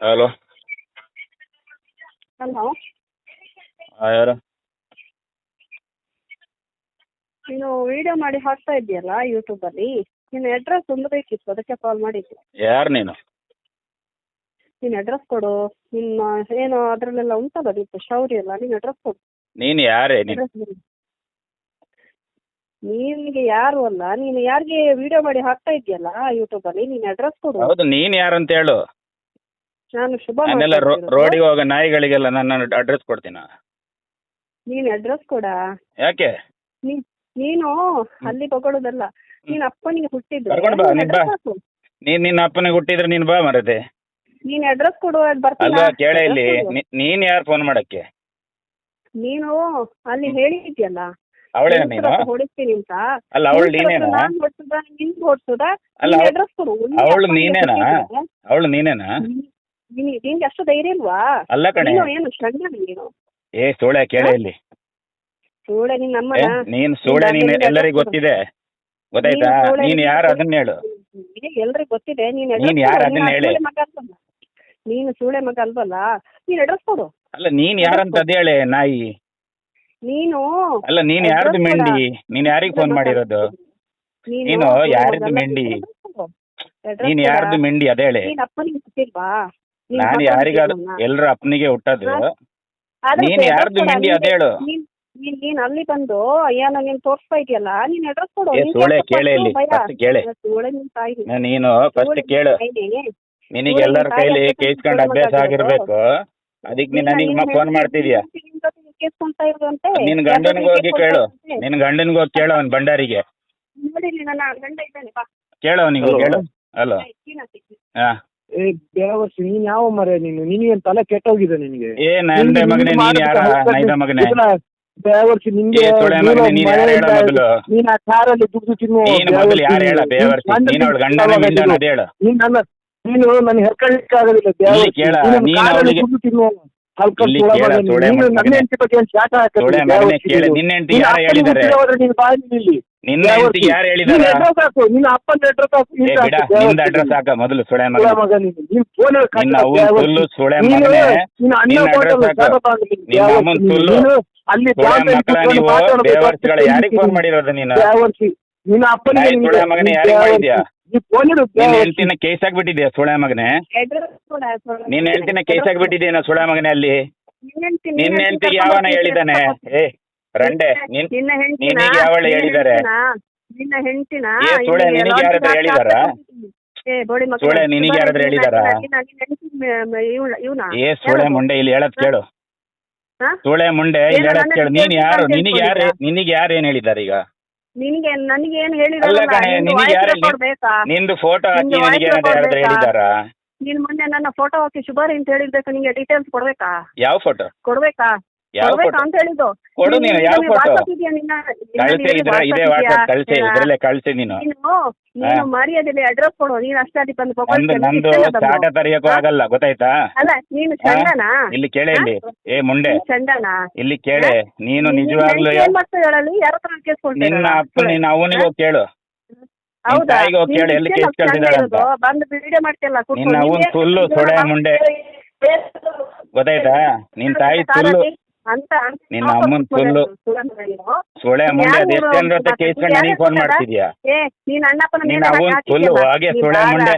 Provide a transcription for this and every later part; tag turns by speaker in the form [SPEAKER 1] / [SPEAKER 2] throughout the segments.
[SPEAKER 1] Hello
[SPEAKER 2] hello
[SPEAKER 1] ಹಾಂ ಯಾರು?
[SPEAKER 2] ನೀನು ವಿಡಿಯೋ ಮಾಡಿ ಹಾಕ್ತಾ ಇದೆಯಲ್ಲ ಯೂಟ್ಯೂಬಲ್ಲಿ ನಿನ್ನ ಅಡ್ರೆಸ್ ಒಂದು ಬೇಕಿತ್ತು ಅದಕ್ಕೆ ಕಾಲ್ ಮಾಡಿದ್ದೆ.
[SPEAKER 1] ಯಾರು ನೀನು?
[SPEAKER 2] ನಿನ್ನ ಅಡ್ರೆಸ್ ಕೊಡು. ನಿಮ್ಮ ಏನು ಅದರಲ್ಲೆಲ್ಲ ಉಂಟಲ್ಲ ದೀಪ ಶೌರ್ಯ ಎಲ್ಲ ನಿನ್ನ ಅಡ್ರೆಸ್ ಕೊಡು.
[SPEAKER 1] ನೀನು ಯಾರೇ? ನೀನು
[SPEAKER 2] ಅಡ್ರೆಸ್ ನಿನಗೆ ಯಾರು ಅಲ್ಲ ನೀನು ಯಾರಿಗೆ ವಿಡಿಯೋ ಮಾಡಿ ಹಾಕ್ತಾ ಇದೆಯಲ್ಲ ಯೂಟ್ಯೂಬಲ್ಲಿ ನಿನ್ನ ಅಡ್ರೆಸ್ ಕೊಡು.
[SPEAKER 1] ಹೌದು ನೀನು ಯಾರು ಅಂತ ಹೇಳು.
[SPEAKER 2] ನಾನು ಶುಭ
[SPEAKER 1] ನಾನೆಲ್ಲ ರೋ
[SPEAKER 2] ಮಾತಾಡ್ತಿರೋದು.
[SPEAKER 1] ರೋಡಿಗೆ ಹೋಗೋ ನಾಯಿಗಳಿಗೆಲ್ಲ ನನ್ನ ಅಡ್ರೆಸ್ ಕೊಡ್ತೀನ?
[SPEAKER 2] ನೀನು ಅಡ್ರೆಸ್ ಕೊಡ?
[SPEAKER 1] ಯಾಕೆ?
[SPEAKER 2] ನೀ- ನೀನು ಅಲ್ಲಿ ತಗೊಳ್ಳೋದಲ್ಲ ನೀನ್ ಅಪ್ಪನಿಗೆ ಹುಟ್ಟಿದ್ರೆ
[SPEAKER 1] ಕರ್ಕೊಂಡ್ ಬಾ,
[SPEAKER 2] ನಿನ್ನ
[SPEAKER 1] ನೀನ್ ಬಾ.
[SPEAKER 2] address
[SPEAKER 1] ನಿನ್ನ ಅಪ್ಪನಿಗೆ ಹುಟ್ಟಿದ್ರೆ ನೀನ್ ಬಾ ಮರತೆ.
[SPEAKER 2] ನೀನ್ ಅಡ್ರೆಸ್ ಕೊಡು ಅದು ಬರ್ತೀನಿ.
[SPEAKER 1] ಅಲ್ವಾ ಕೇಳೇ ಇಲ್ಲಿ. ನೀನ್ ಯಾರ್ ಫೋನ್ ಮಾಡಕ್ಕೆ?
[SPEAKER 2] ನೀನು ಅಲ್ಲಿ ಹೇಳಿದ್ಯಲ್ಲ.
[SPEAKER 1] ಅವಳೇ
[SPEAKER 2] ನಿನ್
[SPEAKER 1] ನೀನು?
[SPEAKER 2] ಹೊಡಿತೀನಿ ಅಂತ.
[SPEAKER 1] ಅಲ್ಲ ಅವಳು
[SPEAKER 2] ನಿನ್ ಹತ್ರ
[SPEAKER 1] ನೀನೇನಾ?
[SPEAKER 2] ನಾನ್ ಹೊಡ್ಸುದ ನಿನ್ ಹೊಡ್ಸುದ
[SPEAKER 1] ಅಲ್ಲ
[SPEAKER 2] ನಿನ್
[SPEAKER 1] ಅವ್ಳ್-
[SPEAKER 2] ಅಡ್ರೆಸ್ ಕೊಡು. ಒಂದೇ
[SPEAKER 1] ಅವ್ಳು
[SPEAKER 2] ಅಪ್ಪನಿಗೆ
[SPEAKER 1] ನೀನೇನಾ?
[SPEAKER 2] ಕೊಟ್ಟಿದ್ರೆ
[SPEAKER 1] ಅವಳು ನೀನೇನಾ?
[SPEAKER 2] ನೀನ್- ನೀನ್- ನಿನ್ಗೆ ಅಷ್ಟು ಧೈರ್ಯ ಇಲ್ವಾ?
[SPEAKER 1] ಅಲ್ಲ ಕಣೆ.
[SPEAKER 2] ನೀನು ಏನು ಷಂಡ ನೀನು?
[SPEAKER 1] ಏ ಸೋಳೆ ಕೇಳೆ ಇಲ್ಲಿ.
[SPEAKER 2] ಸೋಳೆ ನಿನ್ನ
[SPEAKER 1] ಏ,
[SPEAKER 2] ಅಮ್ಮನ
[SPEAKER 1] ನೀನ್ ಸೋಳೆ
[SPEAKER 2] ನಿನ್ನ
[SPEAKER 1] ಎಲ್ಲರಿಗೂ ಗೊತ್ತಿದೆ. ಗೊತ್ತಾಯ್ತಾ?
[SPEAKER 2] ನೀನ್ ಸೋಳೆ
[SPEAKER 1] ನೀನು ಯಾರು? ಅದನ್ನ ಹೇಳು.
[SPEAKER 2] ಎಲ್ರಿಗೂ ಗೊತ್ತಿದೆ ನೀನ್
[SPEAKER 1] ನೀನ್ ಯಾರು? ಅದನ್ನ ಹೇಳಿ.
[SPEAKER 2] ನೀನು ಸೂಳೆ ಮಗ ಅಲ್ವಲ್ಲ? ನೀನ್ ಅಡ್ರೆಸ್ ಕೊಡು
[SPEAKER 1] ಅಲ್ಲ ನೀನ್ ಯಾರಂತ ಅದ್ ಹೇಳೆ ನಾಯಿ.
[SPEAKER 2] ನೀನು
[SPEAKER 1] ಅಲ್ಲ ನೀನ್ ಯಾರ್ದು ಮೆಂಡಿ? ನೀನ್ ಯಾರಿಗ್ ಫೋನ್ ಮಾಡಿರೋದು? ನೀನು ಯಾರ್ದು ಮೆಂಡಿ? ನೀನ್. ಯಾರ್ದು ಮೆಂಡಿ? ಅದೇ ಹೇಳಿ.
[SPEAKER 2] ನೀನ್ ಅಪ್ಪನಿಗೆ ಗೊತ್ತಿಲ್ವಾ? ನೀನ್
[SPEAKER 1] ಯಾರಿಗಾದ್ರು? ಎಲ್ರ ಅಪ್ಪನಿಗೆ ಹುಟ್ಟದು?
[SPEAKER 2] ಆದ್ರೆ
[SPEAKER 1] ನೀನ್
[SPEAKER 2] address
[SPEAKER 1] ಯಾರ್ದು
[SPEAKER 2] ಕೊಡು,
[SPEAKER 1] ಮೆಂಡಿ
[SPEAKER 2] ನಿನ್ಗೆ-
[SPEAKER 1] ಅದ್ ಹೇಳು
[SPEAKER 2] ನೀನ್ ನೀನ್ ನೀನ್ ಅಲ್ಲಿ ಬಂದು ಏನೋ ನೀನ್ ತೋರಿಸ್ತಾ ಇದೆಯಲ್ಲ ನೀನ್ ಅಡ್ರೆಸ್ ಕೊಡು
[SPEAKER 1] ಏ
[SPEAKER 2] ನೀನ್
[SPEAKER 1] ಕೇಳೆ ಇಲ್ಲಿ.
[SPEAKER 2] ಭಯ?
[SPEAKER 1] ಫಸ್ಟ್ ಕೇಳೆ.
[SPEAKER 2] ನಿನ್ ತಾಯಿ.
[SPEAKER 1] ನೀನು ಫಸ್ಟ್ ಕೇಳು. ನಿನಗೆ ಎಲ್ಲರ ಕೈಲಿ
[SPEAKER 2] ಕೇಳ್ಕೊಂಡ್
[SPEAKER 1] ಕೇಸ್ಕೊಂಡ್ ಅಭ್ಯಾಸ ಆಗಿರ್ಬೇಕು. ಅದಕ್ಕೆ ನೀನ್
[SPEAKER 2] ನಿನ್ನ-
[SPEAKER 1] ನನಗೆ ಫೋನ್ ಮಾಡ್ತಿದ್ಯಾ? ನಿನ್ ಗಂಡನಿಗೆ ಹೋಗಿ ಕೇಳು. ನಿನ್ ಗಂಡನಿಗೆ ಹೋಗಿ ಕೇಳು ಅವ್ನ್ ಭಂಡಾರಿಗೆ
[SPEAKER 2] ನೋಡಿ ನನ್ನ ಗಂಡ ಇದ್ದಾನೆ ಬಾ.
[SPEAKER 1] ಕೇಳು ಅವನಿಗೆ? ಕೇಳು. ಹಲೋ ಹಾ.
[SPEAKER 3] ಏ ದೇವರ್ಷ ನೀನ್ ಯಾವ ಮರೆ ನೀನು? ನಿನಗೆ ತಲೆ ಕೆಟ್ಟೋಗಿದೆ ನಿನಗೆ?
[SPEAKER 1] ಏ ನಂದೆ ಮಗನೇ ನೀನ್ ಯಾರ? ನೈದ ಮಗನೇ.
[SPEAKER 3] ದೇವರ್ಷಿ ನಿನ್ಗೆ
[SPEAKER 1] ಏ ಮಗನೇ, ನೀನ್ ಯಾರು ಹೇಳ ಮೊದಲು?
[SPEAKER 3] ನೀನ್ ಆ ಕಾರಲ್ಲಿ ದುಡ್ಡು ತಿನ್ನು
[SPEAKER 1] ನೀನ್ ಮೊದಲು ಯಾರು ಹೇಳ ಬೇವರ್ಸಿ ನೀನ್ ಅವಳ ಗಂಡನ ಮಿಂಡನ ಅದ್ ಹೇಳು.
[SPEAKER 3] ನೀನ್ ನನ್ನ ನೀನು ನನ್ನ ಹೆರ್ಕೊಳ್ಳಿಕ್ಕೆ ಆಗೋದಿಲ್ಲ ದೇವರ್ಷಿ.
[SPEAKER 1] ಕೇಳ,
[SPEAKER 3] ನೀನ್ ಕಾರಲ್ಲಿ
[SPEAKER 1] ಅವಳಿಗೆ-
[SPEAKER 3] ದುಡ್ಡು ತಿನ್ನು
[SPEAKER 1] ಇಲ್ಲಿ ಕೇಳ,
[SPEAKER 3] ಮಗನೇ. ಹೆಂಡತಿ ಬಗ್ಗೆ
[SPEAKER 1] ಮಗನೇ ನಿನ್ನ ಹೆಂಡತಿ ಯಾರು
[SPEAKER 3] ಅಪ್ಪನಿಗೆ
[SPEAKER 1] ಹೇಳಿದ್ದಾರೆ.
[SPEAKER 3] ಹುಟ್ಟಿದ ಹೋದ್ರೆ ನೀನು ಬಾಯಿ ಇಲ್ಲಿ
[SPEAKER 1] ನಿನ್ನ ಹೆಂಡತಿ ಯಾರು
[SPEAKER 3] ನೀನ್
[SPEAKER 1] ಹೇಳಿದಾರ?
[SPEAKER 3] ಅಡ್ರೆಸ್ ಹಾಕು. ನಿನ್ನ ಅಪ್ಪನ ಅಡ್ರೆಸ್ ಹಾಕು.
[SPEAKER 1] ಏ ಬಿಡ. ನಿಂದ ಅಡ್ರೆಸ್ ಹಾಕ. ಮೊದಲು ಸುಳೆ
[SPEAKER 3] ಸುಳ
[SPEAKER 1] ಮಗ
[SPEAKER 3] ಮಗ ನೀನು ನೀನ್ ಫೋನ್
[SPEAKER 1] ನಿನ್ನ ಅವ್ವನ್ ತುಲ್ಲು ಸುಳೆ ಮಗನೇ.
[SPEAKER 3] ನಿನ್ನ
[SPEAKER 1] ಹಾಕು. ಅಮ್ಮನ್
[SPEAKER 3] ಸುಳ್ಳು. ಅಲ್ಲಿ
[SPEAKER 1] ಮಕ್ಕಳ ನೀವು ಬೇವರ್ಸಿಗಳ ಯಾರಿಗ್ ಫೋನ್ ಮಾಡಿರೋದು ನೀನು?
[SPEAKER 3] ನಿನ್ನ
[SPEAKER 1] ಸುಳೆ ಮಗನೇ
[SPEAKER 3] ನೀನ್
[SPEAKER 1] ಯಾರಿಗ್. ಮಾಡಿದ್ಯಾ?
[SPEAKER 3] ನೀನ್
[SPEAKER 1] ಕೇಸ್ ಆಗ್ಬಿಟ್ಟಿದ್ಯಾ ಸುಳೆ ಮಗನೇ?
[SPEAKER 2] ಮಗನೇ.
[SPEAKER 1] ಹೆಂಡತಿನ ಕೇಸ್ ಆಗ್ಬಿಟ್ಟಿದ್ಯಾ ಸುಳೆ ಮಗನೇ ಅಲ್ಲಿ?
[SPEAKER 2] ನಿನ್ನ ಹೆಂಡ್ತಿ-
[SPEAKER 1] ನಿನ್ನ
[SPEAKER 2] ನಿನ್ನ
[SPEAKER 1] ಹೆಂಡತಿಗೆ ಯಾವನ ಹೇಳಿದಾನೆ ಏ ರಂಡೆ ನಿನ್
[SPEAKER 2] ನಿನ್ನ ಹೆಂಡ್ತಿನ
[SPEAKER 1] ನಿನಗೆ ಯಾವಳು
[SPEAKER 2] ನಿನ್ನ
[SPEAKER 1] ಹೇಳಿದ್ದಾರೆ?
[SPEAKER 2] ನಿನ್ನ ಹೆಂಡ್ತಿನ
[SPEAKER 1] ಏ ಸುಳೆ, ನಿನಗೆ ಯಾರಾದ್ರೂ ಹೇಳಿದಾರ.
[SPEAKER 2] ಏ ಬೋಡಿ ಮಕ್ಕಳು
[SPEAKER 1] ಸುಳೆ, ನಿನಗೆ ಯಾರಾದ್ರೂ ಹೇಳಿದಾರಾ? ಏ ಸುಳೆ ಮುಂಡೆ ಇಲ್ಲಿ ಹೇಳದ್ ಕೇಳು? ಸುಳೆ ಮುಂಡೆ ಇಲ್ಲಿ ಹೇಳದ್ ಕೇಳು. ನೀನ್ ಯಾರು ನಿನಗೆ ಯಾರು? ನಿನಗೆ ಯಾರು ಏನ್ ಹೇಳಿದ್ದಾರೆ ಈಗ?
[SPEAKER 2] ನಿನಗೆ ನನಗೆ ಏನು ಹೇಳಿದಾರಲ್ಲ?
[SPEAKER 1] ನಿನಗೆ ಯಾರು ನಿಂದು ಫೋಟೋ ಹಾಕಿ ನಿನಗೆ ಯಾರಾದ್ರೂ? ಹೇಳಿದಾರಾ?
[SPEAKER 2] ನೀನ್ ಮೊನ್ನೆ ನನ್ನ ಫೋಟೋ ಹಾಕಿ ಶುಭಾರಿ ಅಂತ ಹೇಳಿದ್ದಕ್ಕೆ ನಿಂಗೆ ಡೀಟೇಲ್ಸ್ ಕೊಡ್ಬೇಕಾ?
[SPEAKER 1] ಯಾವ ಫೋಟೋ
[SPEAKER 2] ಕೊಡ್ಬೇಕಾ? ಅಂತ ಹೇಳಿದ್ದು.
[SPEAKER 1] ಕೊಡು
[SPEAKER 2] ನೀನು
[SPEAKER 1] ನೀನು ಯಾವ
[SPEAKER 2] ನಿನಗೆ
[SPEAKER 1] ಫೋಟೋ
[SPEAKER 2] WhatsApp ನಿನ್ನ? ನಿನ್ನಲ್ಲಿ
[SPEAKER 1] ಕಳ್ಸಿ ಇದ್ರ ಇದೇ. ಇದ್ರಲ್ಲೇ ಕಳ್ಸಿ ನೀನು.
[SPEAKER 2] ನೀನು ಮರ್ಯಾದೆಲಿ ಅಡ್ರೆಸ್ ಕೊಡು. ನೀನು ಅಷ್ಟೇ ಅಲ್ಲಿ ಬಂದು
[SPEAKER 1] ನಂದು ನಂದು? ಚಾಟ ತರಿಯಕ್ಕೂ ಆಗಲ್ಲ ಗೊತ್ತಾಯ್ತಾ?
[SPEAKER 2] ಅಲ್ಲ ನೀನು
[SPEAKER 1] ಹಾ?
[SPEAKER 2] ಚಂಡನಾ
[SPEAKER 1] ಇಲ್ಲಿ ಕೇಳೆ ಇಲ್ಲಿ. ಏ ಮುಂಡೆ.
[SPEAKER 2] ಚಂಡನಾ
[SPEAKER 1] ಇಲ್ಲಿ ಕೇಳೆ ನೀನು ನಿಜವಾಗ್ಲೂ ನಿನ್ನ ಅಪ್ಪ ನಿನ್ನ ಅವನಿಗೆ ಹೋಗಿ ಕೇಳು. ತಾಯಿಗೆ ಹೋಗಿ ಕೇಳು, ಎಲ್ಲಿ ಕೇಸ್ ಕಳ್ಸಿದಾಳೆ ಅಂತ. ನಿನ್ನ
[SPEAKER 2] ಅವನ್
[SPEAKER 1] ತುಲ್ಲು, ಸೊಳೆ ಮುಂಡೆ. ಗೊತ್ತಾಯ್ತಾ? ನಿನ್ ತಾಯಿ ತುಲ್ಲು
[SPEAKER 2] ಅಂತ
[SPEAKER 1] ನಿನ್ನ ಅಮ್ಮನ್ ಫುಲ್ಲು ಸೊಳೆ ಮುಂಡೆ ಅದು ನನಗೆ ಫೋನ್ ಮಾಡ್ತಿದ್ಯಾ?
[SPEAKER 2] ಏ ನೀನ್ ಅಣ್ಣಪ್ಪನ
[SPEAKER 1] ನಿನ್ನ
[SPEAKER 2] ಮೇಲೆ
[SPEAKER 1] ಅವ್ವನ್ ಹಾಗೆ ಸುಳೆ ಮುಂಡೆ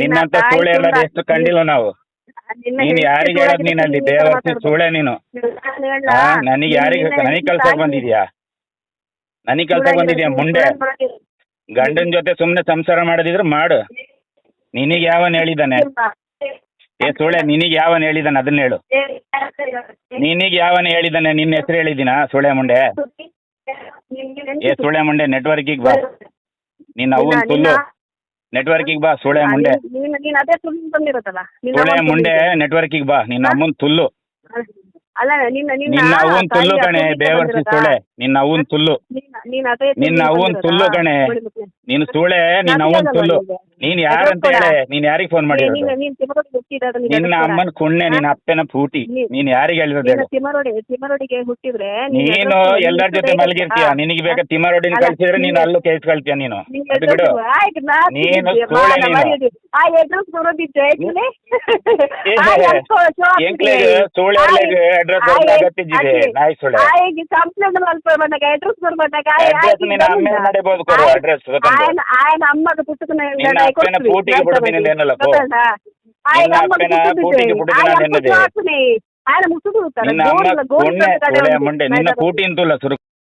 [SPEAKER 1] ನಿನ್ನಂತ ಸುಳೆ ಎಲ್ಲ ಎಷ್ಟು ಕಂಡಿಲ್ಲ ನಾವು. ನೀನ್ ಯಾರಿಗೆ ಹೇಳೋದು ನೀನು ಅಲ್ಲಿ. ಸುಳೆ ನೀನು. ನನಗೆ
[SPEAKER 2] ನೀನ್
[SPEAKER 1] ಯಾರಿಗೆ ನನಗೆ
[SPEAKER 2] ತಾಯಿ
[SPEAKER 1] ಬಂದಿದ್ಯಾ? ನನಗೆ ಕಲ್ಸಕ್ ಬಂದಿದ್ಯಾ ಮುಂಡೆ. ಗಂಡನ ಜೊತೆ ಸುಮ್ಮನೆ ಸಂಸಾರ ಮಾಡದಿದ್ರೆ ಮಾಡು. ನಿನಗೆ ಯಾವನ್ ಹೇಳಿದಾನೆ ಏ ಸುಳೆ ನಿನಗೆ ಯಾವನ್ ಹೇಳಿದಾನೆ? ಅದನ್ನ ಹೇಳು. ನಿನಗೆ ಯಾವನ್ ಹೇಳಿದಾನೆ? ನಿನ್ನ ಹೆಸರು ಹೇಳಿದಿನ ಸುಳೆ ಮುಂಡೆ? ಏ ಸುಳೆ ಮುಂಡೆ ನೆಟ್ವರ್ಕಿಗೆ ಬಾ. ನಿನ್ನ ಅವ್ವನ್
[SPEAKER 2] ನೆಟ್ವರ್ಕ್
[SPEAKER 1] ತುಲ್ಲು ನೆಟ್ವರ್ಕಿಗೆ ಬಾ ಸುಳೆ ಮುಂಡೆ. ಸುಳೆ ಮುಂಡೆ
[SPEAKER 2] ನೆಟ್ವರ್ಕ್
[SPEAKER 1] ನೆಟ್ವರ್ಕಿಗೆ ಬಾ. ನಿನ್ನ ಅಮ್ಮನ್ ತುಲ್ಲು
[SPEAKER 2] ನಿನ್ನ
[SPEAKER 1] ಅವ್ವನ್ ತುಲ್ಲು ಕಣೆ ಬೇವರ್ಸಿ ಸುಳೆ ನಿನ್ನ ಅವ್ವನ್ ತುಲ್ಲು ನಿನ್ನ
[SPEAKER 2] ಅವನ್
[SPEAKER 1] ಅವ್ವನ್ ತುಲ್ಲು ಕಣೆ. ನಿನ್ ಸುಳೆ ನಿನ್ನ ಅವ್ವನ್ ತುಲ್ಲು? ನೀನ್ ಯಾರಂತ
[SPEAKER 2] ಅಂತ
[SPEAKER 1] ಹೇಳಿ. ನೀನ್ ಯಾರಿಗೆ ಫೋನ್ ಮಾಡಿರೋದು
[SPEAKER 2] ನೀನು
[SPEAKER 1] ನಿನ್ನ
[SPEAKER 2] ಅಡ್ರೆಸ್
[SPEAKER 1] ಅಮ್ಮನ ಕುಣ್ಣೆ ನಿನ್ನ ಅಪ್ಪನ ಪೂಟಿ ನೀನ್ ಯಾರಿಗೆ ಹೇಳಿರೋದು ಹೇಳು
[SPEAKER 2] ಹುಟ್ಟಿದ್ರೆ ನೀನು
[SPEAKER 1] ನೀನು
[SPEAKER 2] ಅಡ್ರೆಸ್
[SPEAKER 1] ಎಲ್ಲರ ಜೊತೆ ಮಲಗಿರ್ತೀಯ. ನಿನಗೆ ಬೇಕಾ ತಿಮ್ಮರೋಡಿನ
[SPEAKER 2] ಅಲ್ಲ,
[SPEAKER 1] ಕಳ್ಸಿದ್ರೆ ನೀನು
[SPEAKER 2] ನೀನು-
[SPEAKER 1] ಅಲ್ಲೂ ಕೇಸ್ ಕಳ್ತೀಯ ನೀನು
[SPEAKER 2] ನಿಂಗೆ
[SPEAKER 1] ಅದು ಬಿಡು
[SPEAKER 2] address ಆಯ್ತು, ನಾ
[SPEAKER 1] ನೀನು
[SPEAKER 2] ಹಾಕಿದ್ದೆ,
[SPEAKER 1] ಸೂಳೆ
[SPEAKER 2] ಮಾನ
[SPEAKER 1] ನೀನು.
[SPEAKER 2] ಮರ್ಯಾದೆ. ಆ ಅಡ್ರೆಸ್ ಬರೋದಿತ್ತು ಆಯ್ತುಲೆ?
[SPEAKER 1] ಏ,
[SPEAKER 2] ಆ ಎಲ್ಕೋ ಶೋ
[SPEAKER 1] ಎಂಕ್ಲೆಗೆ
[SPEAKER 2] ಹಾಕ್ಬಿಡಿ.
[SPEAKER 1] ಸೂಳೆ
[SPEAKER 2] ಆ
[SPEAKER 1] ಒಳ್ಳೆಗೆ address
[SPEAKER 2] ಆ
[SPEAKER 1] ಬರ್ದಾಗ
[SPEAKER 2] ಎ-
[SPEAKER 1] ಗೊತ್ತಿದ್ದಿದೆ,
[SPEAKER 2] ಹಾಕಿ.
[SPEAKER 1] ನಾಯಿ ಸೂಳೆ.
[SPEAKER 2] ಆ ಈಗ ಕಂಪ್ಲೇಂಟ್ ಮಲ್ಪಡ್ಬಂದಾಗ ಅಡ್ರೆಸ್ ಆಯ್ತು.
[SPEAKER 1] ನಡಿಬೋದು ಕೊಡು
[SPEAKER 2] ಆಯ್ತು.
[SPEAKER 1] ಪೂಟಿಗೆ ಬಿಡ್ತೀನಿ ನಿನ್ನೆಲ್ಲ ಪೋ. ನಿನ್ನ ಅಕ್ಕನ ಪೂಟಿಗೆ ಬಿಡ್ತೀನಿ ನೆನಲಪ್ಪ
[SPEAKER 2] ಅಕ್ಕನ ಪೂಟಿಗೆ
[SPEAKER 1] ನಿನ್ನ ಸುರು